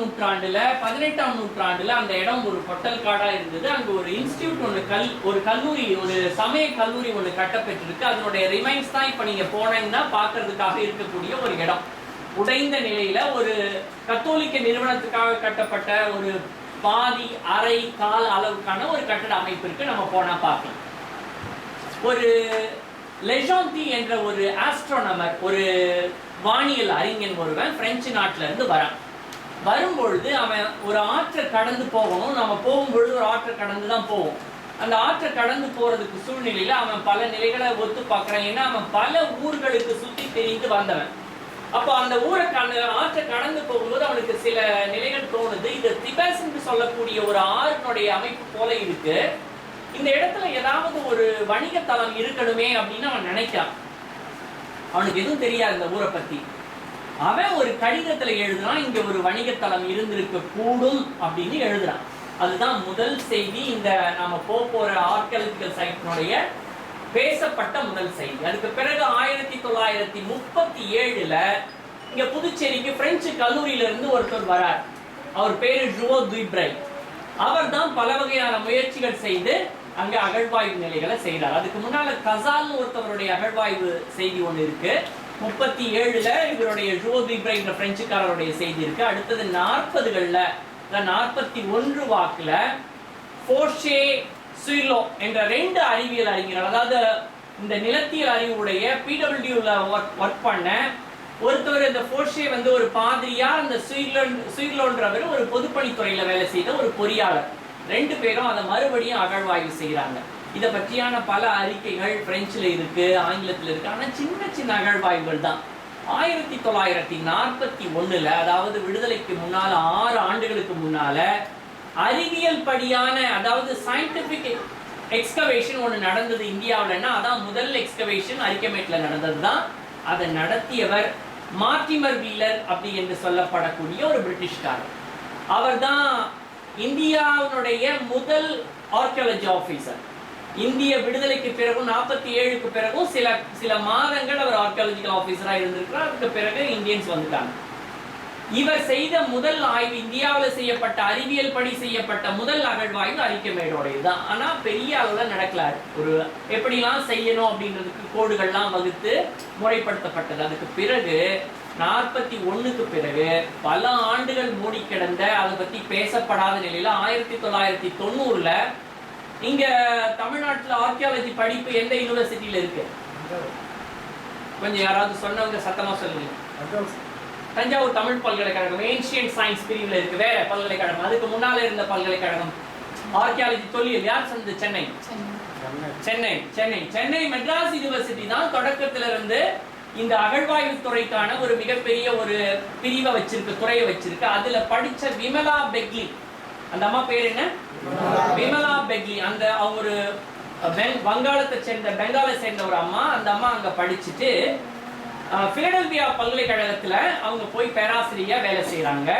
நூற்றாண்டுல பதினெட்டாம் நூற்றாண்டுல அந்த இடம் ஒரு பொட்டல் காடா இருந்தது. அங்க ஒரு இன்ஸ்டியூட் ஒன்று கல் ஒரு கல்லூரி ஒரு சமய கல்லூரி ஒன்று கட்டப்பட்டிருக்கு அதனுடைய ரிமைன்ஸ் தான் இப்ப நீங்க போனீங்கன்னா பாக்குறதுக்காக இருக்கக்கூடிய ஒரு இடம். உடைந்த நிலையில ஒரு கத்தோலிக்க நிறுவனத்துக்காக கட்டப்பட்ட ஒரு பாதி அரை கால் அளவுக்கான ஒரு கட்டட அமைப்பு இருக்கு. நம்ம போனா பார்க்கலாம். ஒரு லெஜாந்தி என்ற ஒரு ஆஸ்ட்ரோனமர் ஒரு வானியல் அறிஞன் ஒருவன் பிரெஞ்சு நாட்டில இருந்து வரான். வரும்பொழுது அவன் ஒரு ஆற்றை கடந்து போகணும். நம்ம போகும்பொழுது ஒரு ஆற்றை கடந்து தான் போவோம். அந்த ஆற்றை கடந்து போறதுக்கு சூழ்நிலையில அவன் பல நிலைகளை ஒத்து பார்க்கறான். ஏன்னா அவன் பல ஊர்களுக்கு சுத்தி தெரிந்து வந்தவன். அப்போ அந்த ஊரை கண்ண ஆற்றை கடந்து போகும்போது அவனுக்கு சில நிலைகள் தோணுது. இது திபேஸ் என்று சொல்லக்கூடிய ஒரு ஆறினுடைய அமைப்பு போல இருக்கு. இந்த இடத்துல ஏதாவது ஒரு வணிக தளம் இருக்கணுமே அப்படின்னு அவன் நினைக்கிறான். அவனுக்கு எதுவும் தெரியாது இந்த ஊரை பத்தி. அவன் ஒரு கடிதத்துல எழுதுறான் இங்க ஒரு வணிகத்தலம் இருந்திருக்க கூடும் அப்படின்னு எழுதுறான். அதுதான் முதல் செய்தி இந்த நாம போக போற ஆர்கியாலஜிக்கல் சைட்டினுடைய பேசப்பட்ட முதல் செய்தி. அதுக்கு பிறகு ஆயிரத்தி தொள்ளாயிரத்தி முப்பத்தி ஏழுல இங்க புதுச்சேரிக்கு பிரெஞ்சு கல்லூரியில இருந்து ஒருத்தர் வரார். அவர் பேரு ஜுவோ துய்ப்ரை அவர் தான் பல வகையான முயற்சிகள் செய்து அங்க அகழ்வாய்வு நிலைகளை செய்கிறார் அதுக்கு முன்னால கசால்னு ஒருத்தவருடைய அகழ்வாய்வு செய்தி ஒன்று இருக்கு. முப்பத்தி ஏழுல இவருடைய ஜோ துய்ப்ரை என்ற பிரெஞ்சுக்காரருடைய செய்தி இருக்கு. அடுத்தது நாற்பதுகள்ல நாற்பத்தி ஒன்று வாக்குல போர்ஷே சுயிலோ என்ற ரெண்டு அறிவியல் அறிஞர்கள் அதாவது இந்த நிலத்தியல் அறிவுடைய பிடபிள்யூல ஒர்க் ஒர்க் பண்ண ஒருத்தவர் இந்த போர்ஷே வந்து ஒரு பாதிரியா அந்த சுயிலோன் சுயிலோன்றவர் ஒரு பொதுப்பணித்துறையில வேலை செய்த ஒரு பொறியாளர். ரெண்டு பேரும் அதை மறுபடியும் அகழ்வாய்வு செய்கிறாங்க இதை பற்றியான பல அறிக்கைகள் பிரெஞ்சுல இருக்கு ஆங்கிலத்துல இருக்கு. ஆனால் சின்ன சின்ன அகழ்வாய்வுகள் தான். ஆயிரத்தி தொள்ளாயிரத்தி நாற்பத்தி ஒண்ணுல அதாவது விடுதலைக்கு முன்னால ஆறு ஆண்டுகளுக்கு முன்னால அறிவியல் படியான அதாவது சயின்டிஃபிக் எக்ஸ்கவேஷன் ஒன்று நடந்தது இந்தியாவுலன்னா அதான் முதல் எக்ஸ்கவேஷன் அரிக்கமேட்ல நடந்தது தான். அதை நடத்தியவர் மார்டிமர் வீலர் அப்படி என்று சொல்லப்படக்கூடிய ஒரு பிரிட்டிஷ்காரர். அவர்தான் இந்தியாவினுடைய முதல் ஆர்கியாலஜி ஆஃபீஸர் இந்திய விடுதலைக்கு பிறகும் நாற்பத்தி ஏழுக்கு பிறகும் சில சில மாதங்கள் அவர் ஆர்கியாலஜிக்கல் ஆஃபீஸராக இருந்திருக்கிறார். அதுக்கு பிறகு இந்தியன்ஸ் வந்துட்டாங்க. இவர் செய்த முதல் ஆய்வு இந்தியாவில் செய்யப்பட்ட அறிவியல் படி செய்யப்பட்ட முதல் அகழ்வாய்வு அரிக்கமேடோடையது. தான் ஆனா பெரிய அளவுல நடக்கலாரு ஒரு எப்படிலாம் செய்யணும் அப்படின்றதுக்கு கோடுகள்லாம் வகுத்து முறைப்படுத்தப்பட்டது. அதுக்கு பிறகு நாற்பத்தி ஒண்ணுக்கு பிறகு பல ஆண்டுகள் மூடி கிடந்த அதை பத்தி பேசப்படாத நிலையில ஆயிரத்தி தொள்ளாயிரத்தி தொண்ணூறுல இங்க தமிழ்நாட்டுல ஆர்கியாலஜி படிப்பு எந்த யூனிவர்சிட்டியில இருக்கு? கொஞ்சம் யாராவது சொன்னவங்க சத்தமா சொல்லுங்க. தஞ்சாவூர் தமிழ் பல்கலைக்கழகம் ஏன்ஷியன் சயின்ஸ் பிரிவுல இருக்கு வேற பல்கலைக்கழகம். அதுக்கு முன்னால இருந்த பல்கலைக்கழகம். ஆர்கியாலஜி தொழில் யார் சொன்னது? சென்னை. சென்னை சென்னை. சென்னை மெட்ராஸ் யூனிவர்சிட்டி தான் தொடக்கத்துல இருந்து இந்த அகழ்வாய்வு துறைக்கான ஒரு மிகப்பெரிய ஒரு பிரிவை வச்சிருக்கு துறையை வச்சிருக்கு. அதுல படிச்ச விமலா பெக்லி. அந்த அம்மா பேர் என்ன? விமலா பெக்லி அந்த அவங்க ஒரு பெங்- வங்காளத்தை சேர்ந்த பெங்காலை சேர்ந்த ஒரு அம்மா. அந்த அம்மா அங்க படிச்சுட்டு பிலடெல்பியா பல்கலைக்கழகத்துல அவங்க போய் பேராசிரியா வேலை செய்யறாங்க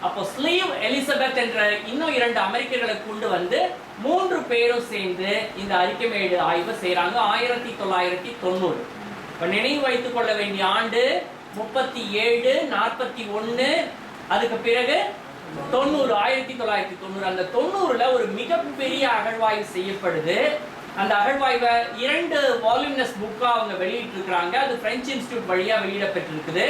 அப்போ ஸ்லீவ் எலிசபெத் என்ற இன்னும் இரண்டு அமெரிக்கர்களை கொண்டு வந்து மூன்று பேரும் சேர்ந்து இந்த அரிக்கமேடு ஆய்வு செய்யறாங்க ஆயிரத்தி தொள்ளாயிரத்தி தொண்ணூறு. இப்போ நினைவு வைத்துக் கொள்ள வேண்டிய ஆண்டு முப்பத்தி ஏழு நாற்பத்தி ஒன்று அதுக்கு பிறகு தொண்ணூறு ஆயிரத்தி தொள்ளாயிரத்தி தொண்ணூறு. அந்த தொண்ணூறுல ஒரு மிகப்பெரிய அகழ்வாய்வு செய்யப்படுது. அந்த அகழ்வாய்வை இரண்டு வால்யூம்னஸ் புக்காக அவங்க வெளியிட்டிருக்கிறாங்க. அது பிரெஞ்சு இன்ஸ்டியூட் வழியாக வெளியிடப்பட்டிருக்குது.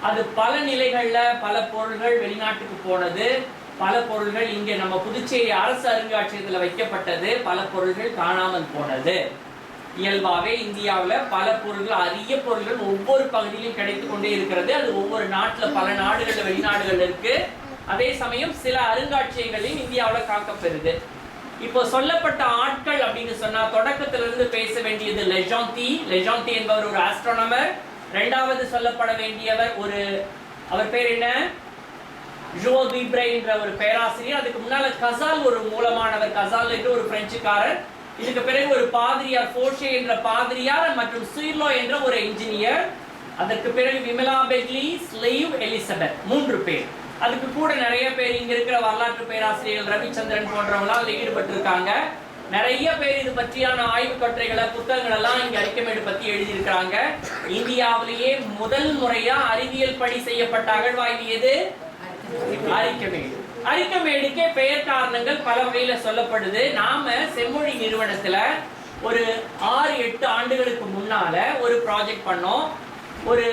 அது பல நிலைகளில் பல பொருள்கள் வெளிநாட்டுக்கு போனது. பல பொருள்கள் இங்கே நம்ம புதுச்சேரி அரசு அருங்காட்சியகத்தில் வைக்கப்பட்டது. பல பொருள்கள் காணாமல் போனது. இயல்பாகவே இந்தியாவில் பல பொருள்கள் அரிய பொருள்கள் ஒவ்வொரு பகுதியிலும் கிடைத்து கொண்டே இருக்கிறது. அது ஒவ்வொரு நாட்டில் பல நாடுகளில் வெளிநாடுகள் இருக்கு. அதே சமயம் சில அருங்காட்சியகங்களையும் இந்தியாவில் காக்கப்பெறுது. இப்போ சொல்லப்பட்ட ஆட்கள் அப்படின்னு சொன்னா தொடக்கத்திலிருந்து பேச வேண்டியது லெஜாந்தி லெஜாந்தி என்பவர் ஒரு ஆஸ்ட்ரோனமர் ரெண்டாவது சொல்லப்பட வேண்டியவர் ஒரு அவர் பேர் என்ன? ஜோ தீப்ரே என்ற ஒரு பேராசிரியர். அதுக்கு முன்னால கசால் ஒரு மூலமானவர் கசால் என்ற ஒரு பிரெஞ்சுக்காரர். இதுக்கு பிறகு ஒரு பாதிரியார் போர்ஷே என்ற பாதிரியார் மற்றும் சுயிர்லோ என்ற ஒரு இன்ஜினியர் அதற்கு பிறகு விமலா பெக்லி ஸ்லீவ் எலிசபெத் மூன்று பேர். அதுக்கு கூட நிறைய பேர் இங்க இருக்கிற வரலாற்று பேராசிரியர்கள் ரவிச்சந்திரன் போன்றவங்களாம் அதில் ஈடுபட்டிருக்காங்க. நிறைய பேர் இது பற்றியான ஆய்வு கட்டுரைகளை புத்தகங்கள் எல்லாம் இங்க அரிக்கமேடு பத்தி எழுதியிருக்கிறாங்க. இந்தியாவிலேயே முதல் முறையா அறிவியல் படி செய்யப்பட்ட அகழ்வாய்வு எது? அரிக்கமேடு அரிக்கமேடுக்கே பெயர் காரணங்கள் பல வகையில சொல்லப்படுது. நாம செம்மொழி நிறுவனத்துல ஒரு ஆறு எட்டு ஆண்டுகளுக்கு முன்னால ஒரு ப்ராஜெக்ட் பண்ணோம். ஒரு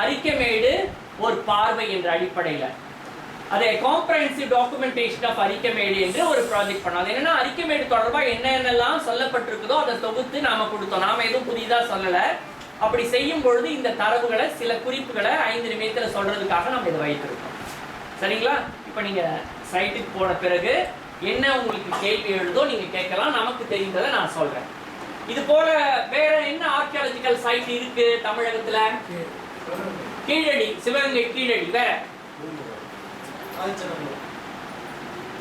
அரிக்கமேடு ஒரு பார்வை என்ற அடிப்படையில். அதை காம்ப்ரஹென்சிவ் டாக்குமெண்டேஷன் ஆஃப் அரிக்கமேடு என்று ஒரு ப்ராஜெக்ட் பண்ணோம் அது என்னன்னா அரிக்கமேடு தொடர்பாக என்னென்னலாம் சொல்லப்பட்டிருக்குதோ அதை தொகுத்து நாம கொடுத்தோம். நாம எதுவும் புதிதாக சொல்லலை. அப்படி செய்யும் பொழுது இந்த தரவுகளை சில குறிப்புகளை ஐந்து நிமிடத்தில் சொல்றதுக்காக நம்ம இதை வைத்திருக்கோம். சரிங்களா? இப்போ நீங்க சைட்டுக்கு போன பிறகு என்ன உங்களுக்கு கேள்வி எழுதோ நீங்க கேட்கலாம். நமக்கு தெரிந்ததை நான் சொல்றேன். இது போல வேற என்ன ஆர்கியாலஜிக்கல் சைட் இருக்கு தமிழகத்துல? கீழடி சிவகங்கை கீழடி வேற.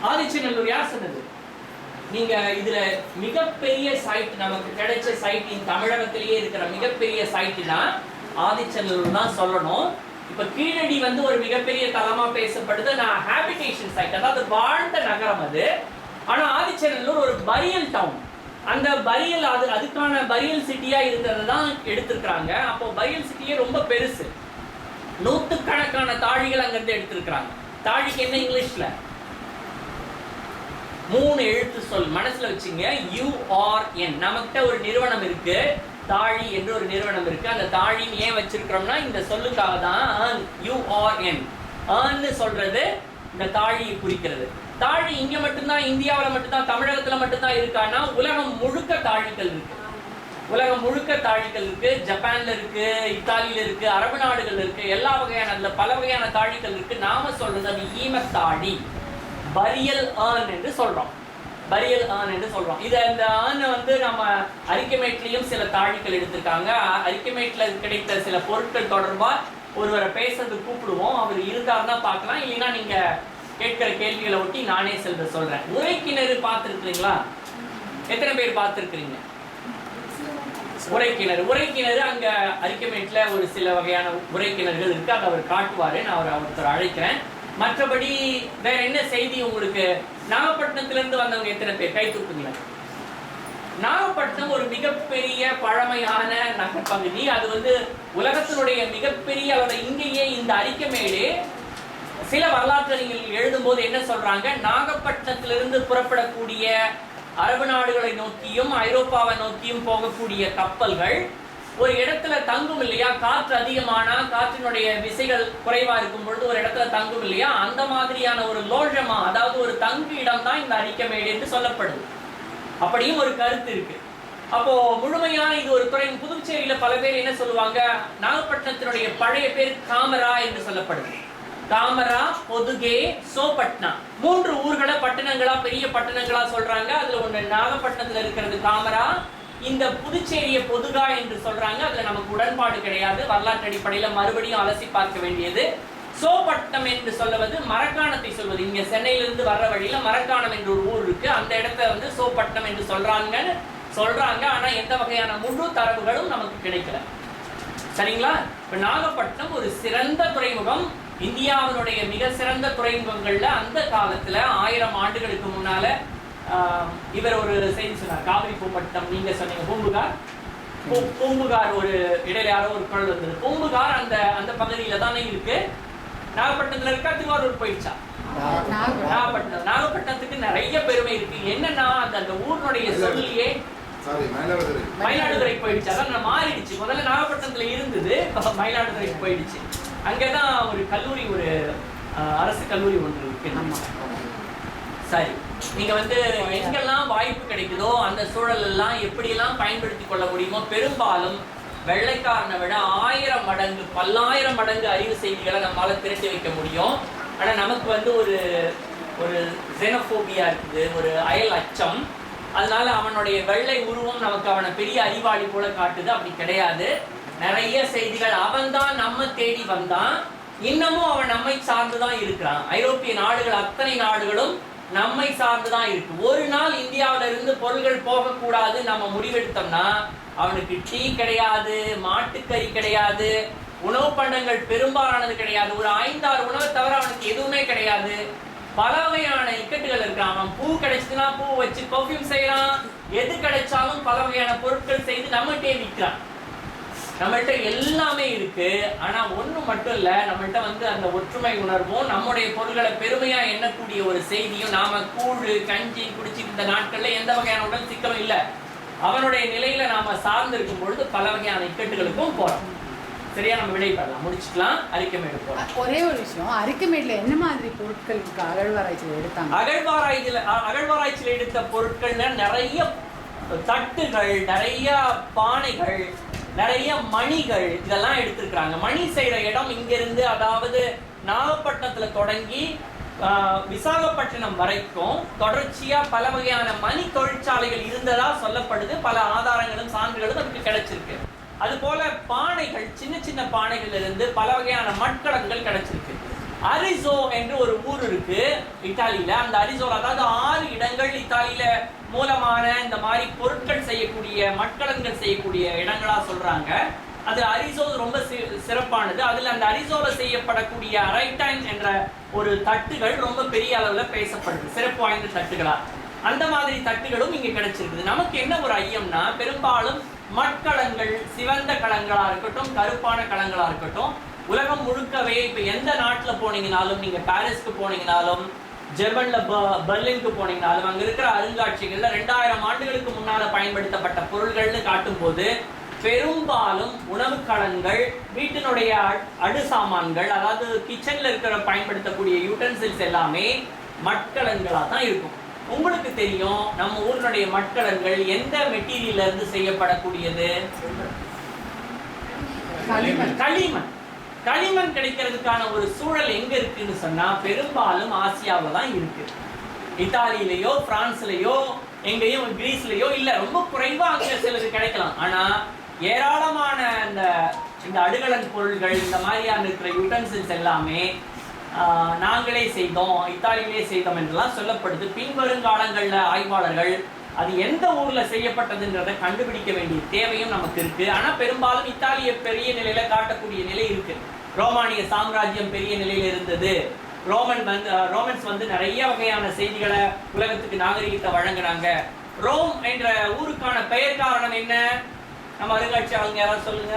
ஆதிச்சநல்லூர். யார் சொன்னது? நீங்க இதுல மிகப்பெரிய சைட் நமக்கு கிடைச்ச சைட் இந்த தமிழகத்திலேயே இருக்கிற மிகப்பெரிய சைட் தான் ஆதிச்சநல்லூர் தான் சொல்லணும். இப்ப கீழடி வந்து ஒரு மிகப்பெரிய தலமா பேசப்படுது நான் ஹாபிடேஷன் சைட் அதாவது வாழ்ந்த நகரம் அது. ஆனா ஆதிச்சநல்லூர் ஒரு பரியல் டவுன் அந்த பரியல் அது அதுக்கான பரியல் சிட்டியா இருந்ததை தான் எடுத்திருக்கிறாங்க. அப்போ பரியல் சிட்டியே ரொம்ப பெருசு. நூத்துக்கணக்கான தாழிகள் அங்கிருந்து எடுத்திருக்கிறாங்க. தாழிக்கு என்ன இங்கிலீஷில்? மூணு எழுத்து சொல். மனசுல வச்சுங்க. யூஆர்என் நம்மகிட்ட ஒரு நிறுவனம் இருக்கு. தாழி என்று ஒரு நிறுவனம் இருக்கு. அந்த தாழின்னு ஏன் வச்சிருக்கிறோம்னா இந்த சொல்லுக்காக தான் யூஆர்என் ஆன்னு சொல்றது இந்த தாழியை குறிக்கிறது. தாழி இங்க மட்டும்தான் இந்தியாவில் மட்டும்தான் தமிழகத்துல மட்டும்தான் இருக்கான்னா உலகம் முழுக்க தாழிகள் இருக்கு. உலகம் முழுக்க தாழிகள் இருக்கு ஜப்பான்ல இருக்கு இத்தாலியில இருக்கு அரபு நாடுகள் இருக்கு எல்லா வகையான அதுல பல வகையான தாழிகள் இருக்கு. நாம சொல்றது அது ஈமத்தாழி பரியல் ஏர்ன் என்று சொல்றோம். பரியல் ஆன் என்று சொல்றோம். இது அந்த ஆன் வந்து நம்ம அரிக்கமேட்லயும் சில தாழிகள் எடுத்திருக்காங்க. அரிக்கமேட்ல கிடைத்த சில பொருட்கள் தொடர்பா ஒருவரை பேசுறது கூப்பிடுவோம். அவர் இருந்தாருன்னா பார்க்கலாம். இல்லைன்னா நீங்க கேட்கிற கேள்விகளை ஒட்டி நானே செல்வ சொல்றேன். உரைக்கிணறு பார்த்துருக்கீங்களா எத்தனை பேர் பார்த்துருக்கிறீங்க? உரைக்கிணறு. உரைக்கிணறு அங்க அரிக்கமேட்ல ஒரு சில வகையான உரைக்கிணறுகள் இருக்கு. அதை அவர் காட்டுவாரு. நான் அவர் ஒருத்தர் அழைக்கிறேன். மற்றபடி வேற என்ன செய்தி உங்களுக்கு? நாகப்பட்டினத்துல இருந்து வந்தவங்க எத்தனை பேர்? கை தூக்குங்களேன். நாகப்பட்டினம் ஒரு மிகப்பெரிய பழமையான நகர்பகுதி. அது வந்து உலகத்தினுடைய மிகப்பெரிய அதோட இங்கேயே இந்த அரிக்கமேடு சில வரலாற்றறிஞர்கள் எழுதும்போது என்ன சொல்றாங்க? நாகப்பட்டினத்திலிருந்து புறப்படக்கூடிய அரபு நாடுகளை நோக்கியும் ஐரோப்பாவை நோக்கியும் போகக்கூடிய கப்பல்கள் ஒரு இடத்துல தங்கும் இல்லையா? காற்று அதிகமானா காற்றினுடைய விசைகள் குறைவா இருக்கும் பொழுது ஒரு இடத்துல தங்கும் இல்லையா? அந்த மாதிரியான ஒரு லோழமா அதாவது ஒரு தங்கு இடம் தான் இந்த அரிக்கமேடு என்று சொல்லப்படுது. அப்படியும் ஒரு கருத்து இருக்கு. அப்போ முழுமையான இது ஒரு துறை புதுச்சேரியில பல பேர் என்ன சொல்லுவாங்க? நாகப்பட்டினத்தினுடைய பழைய பேர் காமரா என்று சொல்லப்படுது. தாமரா பொதுகே சோபட்னா. மூன்று ஊர்களை பட்டணங்களா பெரிய பட்டணங்களா சொல்றாங்க. அதுல ஒண்ணு நாகப்பட்டினத்துல இருக்கிறது தாமரா. இந்த புதுச்சேரியை பொதுகா என்று சொல்றாங்க. அதுல நமக்கு உடன்பாடு கிடையாது. வரலாற்று அடிப்படையில மறுபடியும் அலசி பார்க்க வேண்டியது. சோபட்டம் என்று சொல்லுவது மரக்காணத்தை சொல்வது. இங்க சென்னையிலிருந்து வர்ற வழியில மரக்காணம் என்று ஒரு ஊர் இருக்கு. அந்த இடத்த வந்து சோப்பட்டம் என்று சொல்றாங்கன்னு சொல்றாங்க. ஆனா எந்த வகையான முழு தரவுகளும் நமக்கு கிடைக்கல. சரிங்களா? இப்ப நாகப்பட்டினம் ஒரு சிறந்த துறைமுகம். இந்தியாவினுடைய மிக சிறந்த துறைமுகங்கள்ல அந்த காலத்துல ஆயிரம் ஆண்டுகளுக்கு முன்னால இவர் ஒரு செய்தி சொன்னார். காவிரி பூம்பட்டினம் நீங்க சொன்னீங்க. பூம்புகார்? பூம்புகார் ஒரு இடையில யாரோ ஒரு குரல் வந்தது. பூம்புகார் அந்த அந்த பகுதியில தானே இருக்கு. நாகப்பட்டினத்துல இருக்கா. திருவாரூர் போயிடுச்சா? நாகப்பட்டினம். நாகப்பட்டினத்துக்கு நிறைய பெருமை இருக்கு. என்னன்னா அந்த அந்த ஊரினுடைய சொல்லியே சாரி மயிலாடுதுறை. மயிலாடுதுறை போயிடுச்சு. அதான் மாறிடுச்சு. முதல்ல நாகப்பட்டினத்துல இருந்தது இப்ப மயிலாடுதுறைக்கு போயிடுச்சு அங்கதான் ஒரு கல்லூரி ஒரு அரசு கல்லூரி ஒன்று இருக்கு. சரி. நீங்க வந்து எங்கெல்லாம் வாய்ப்பு கிடைக்குதோ அந்த சூழல் எல்லாம் எப்படியெல்லாம் பயன்படுத்தி கொள்ள முடியுமோ பெரும்பாலும் வெள்ளைக்காரனை விட ஆயிரம் மடங்கு பல்லாயிரம் மடங்கு அறிவு செய்திகளை நம்மால திரட்டி வைக்க முடியும். ஆனா நமக்கு வந்து ஒரு ஒரு xenophobia இருக்குது ஒரு அயல் அச்சம். அதனால அவனுடைய வெள்ளை உருவம் நமக்கு அவனை பெரிய அறிவாளி போல காட்டுது. அப்படி கிடையாது. நிறைய செய்திகள் அவன்தான் நம்ம தேடி வந்தான். இன்னமும் அவன் நம்மை சார்ந்துதான் இருக்கிறான். ஐரோப்பிய நாடுகள் அத்தனை நாடுகளும் நம்மை சார்ந்துதான் இருக்கு. ஒரு நாள் இந்தியாவில இருந்து பொருள்கள் போகக்கூடாது நம்ம முடிவெடுத்தோம்னா அவனுக்கு டீ கிடையாது மாட்டுக்கறி கிடையாது உணவு பண்டங்கள் பெரும்பாலானது கிடையாது. ஒரு ஐந்தாறு உணவை தவிர அவனுக்கு எதுவுமே கிடையாது. பல வகையான இக்கட்டுகள் இருக்கான் அவன் பூ கிடைச்சதுன்னா பூ வச்சு பர்ஃப்யூம் செய்யறான். எது கிடைச்சாலும் பல வகையான பொருட்கள் செய்து நம்மகிட்டே விற்கிறான். நம்மள்ட்ட எல்லாமே இருக்கு. ஆனா ஒண்ணு மட்டும் இல்ல நம்மள்ட்ட வந்து அந்த ஒற்றுமை உணர்வும் நம்முடைய பொருள்களை பெருமையா எண்ணக்கூடிய ஒரு செய்தியும் நாம கூழு கஞ்சி குடிச்சிட்டு இந்த நாட்கள்ல எந்த வகையான உடல் சிக்கலும் இல்ல. அவனுடைய நிலையில நாம சார்ந்து இருக்கும் பொழுது பல வகையான இக்கட்டுகளுக்கும் போறோம். சரியா நம்ம விடை பெறலாம். முடிச்சுக்கலாம். அறிக்கை போறோம் ஒரே ஒரு விஷயம். அரிக்கமேட்ல என்ன மாதிரி பொருட்களுக்கு அகழ்வாராய்ச்சியில் எடுத்தாங்க? அகழ்வாராய்ச்சியில் அகழ்வாராய்ச்சியில் எடுத்த பொருட்கள்ல நிறைய தட்டுகள் நிறைய பானைகள் நிறைய மணிகள் இதெல்லாம் எடுத்திருக்கிறாங்க. மணி செய்கிற இடம் இங்கிருந்து அதாவது நாகப்பட்டினத்துல தொடங்கி ஆஹ், விசாகப்பட்டினம் வரைக்கும் தொடர்ச்சியா பல வகையான மணி தொழிற்சாலைகள் இருந்ததா சொல்லப்படுது. பல ஆதாரங்களும் சான்றுகளும் நமக்கு கிடைச்சிருக்கு. அது போல பானைகள் சின்ன சின்ன பானைகள் இருந்து பல வகையான மட்கடங்கள் கிடைச்சிருக்கு. அரிசோ என்று ஒரு ஊர் இருக்கு இத்தாலியில. அந்த அரிசோல அதாவது ஆறு இடங்கள் இத்தாலியில மூலமான இந்த மாதிரி பொருட்கள் செய்யக்கூடிய மட்கலன்கள் செய்யக்கூடிய இடங்களா சொல்றாங்க. அது அரிசோ ரொம்ப சிறப்பானது. அதுல அந்த அரிசோல செய்யப்படக்கூடிய அரைடைன் என்ற ஒரு தட்டுகள் ரொம்ப பெரிய அளவுல பேசப்படுது. சிறப்பு வாய்ந்த தட்டுகளா. அந்த மாதிரி தட்டுகளும் இங்க கிடைச்சிருக்குது. நமக்கு என்ன ஒரு ஐயம்னா பெரும்பாலும் மட்கலங்கள் சிவந்த கலங்களா இருக்கட்டும் கருப்பான கலங்களா இருக்கட்டும் உலகம் முழுக்கவே இப்ப எந்த நாட்டுல போனீங்கனாலும் நீங்க பாரிஸ்க்கு போனீங்கனாலும் ஜெர்மன்ல ப- பெர்லினுக்கு போனீங்கனாலும் அங்க இருக்கிற அருங்காட்சியங்கள்ல ரெண்டாயிரம் ஆண்டுகளுக்கு முன்னால பயன்படுத்தப்பட்ட பொருள்கள்னு காட்டும்போது பெரும்பாலும் உணவு கலன்கள் வீட்டினுடைய அடு சாமான்கள் அதாவது கிச்சன்ல இருக்கிற பயன்படுத்தக்கூடிய யூட்டன்சில்ஸ் எல்லாமே மட்கலன்களா தான் இருக்கும். உங்களுக்கு தெரியும் நம்ம ஊரினுடைய மட்கலன்கள் எந்த மெட்டீரியல்ல இருந்து செய்யப்படக்கூடியது? களிமண். களிமண். களிமண் கிடைக்கிறதுக்கான ஒரு சூழல் எங்க இருக்குன்னு சொன்னா பெரும்பாலும் ஆசியாவில் தான் இருக்கு. இத்தாலியிலையோ பிரான்ஸ்லயோ எங்கேயும் கிரீஸ்லயோ இல்லை ரொம்ப குறைவா அங்கே சிலது கிடைக்கலாம். ஆனா ஏராளமான இந்த இந்த அடுகலன் பொருள்கள் இந்த மாதிரியான இருக்கிற யூட்டன்சில்ஸ் எல்லாமே நாங்களே செய்தோம் இத்தாலியிலே செய்தோம் என்றெல்லாம் சொல்லப்படுது. பின்வருங்காலங்களில் ஆய்வாளர்கள் அது எந்த ஊர்ல செய்யப்பட்டதுன்றதை கண்டுபிடிக்க வேண்டிய தேவையும் நமக்கு இருக்கு. ஆனா பெரும்பாலும் இத்தாலிய பெரிய நிலையில காட்டக்கூடிய நிலை இருக்கு. ரோமானிய சாம்ராஜ்யம் பெரிய நிலையில இருந்தது. ரோமன் வந்து ரோமன்ஸ் வந்து நிறைய வகையான செய்திகளை உலகத்துக்கு நாகரிகத்தை வழங்குனாங்க ரோம் என்ற ஊருக்கான பெயர் காரணம் என்ன? நம்ம அருங்காட்சியாளங்க யாராவது சொல்லுங்க.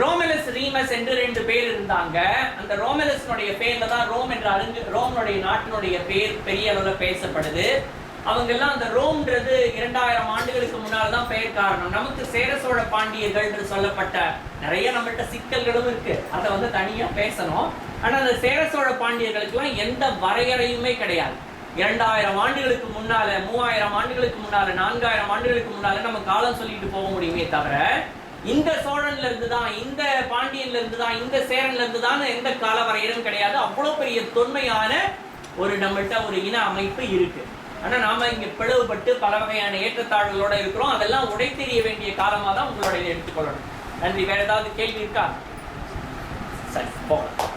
ரோமெலஸ் ரீமஸ் என்று ரெண்டு பேர் இருந்தாங்க. அந்த ரோமெலஸ்னுடைய பேர்ல தான் ரோம் என்ற அருங்கு ரோம்னுடைய நாட்டினுடைய பேர் பெரிய அளவில் பேசப்படுது. அவங்க எல்லாம் அந்த ரோம்ன்றது இரண்டாயிரம் ஆண்டுகளுக்கு முன்னால் தான் பெயர் காரணம். நமக்கு சேர சோழ பாண்டியர்கள் என்று சொல்லப்பட்ட நிறைய நம்மகிட்ட சிக்கல்களும் இருக்கு. அதை வந்து தனியா பேசணும். ஆனா அந்த சேர சோழ பாண்டியர்களுக்கெல்லாம் எந்த வரையறையுமே கிடையாது. இரண்டாயிரம் ஆண்டுகளுக்கு முன்னால மூவாயிரம் ஆண்டுகளுக்கு முன்னால நான்காயிரம் ஆண்டுகளுக்கு முன்னால நம்ம காலம் சொல்லிட்டு போக முடியுமே தவிர இந்த சோழன்ல இருந்து தான் இந்த பாண்டியன்ல இருந்து தான் இந்த சேரன்ல இருந்து தான் எந்த காலவரையிலும் கிடையாது. அவ்வளவு பெரிய தொன்மையான ஒரு நம்மள்கிட்ட ஒரு இன அமைப்பு இருக்கு. ஆனா நாம இங்க பிளவுபட்டு பல வகையான ஏற்றத்தாழ்வுகளோட இருக்கிறோம். அதெல்லாம் உடை தெரிய வேண்டிய காலமா தான் உங்களோட எடுத்துக்கொள்ளணும். நன்றி. வேற ஏதாவது கேள்வி இருக்கா? சரி போகலாம்.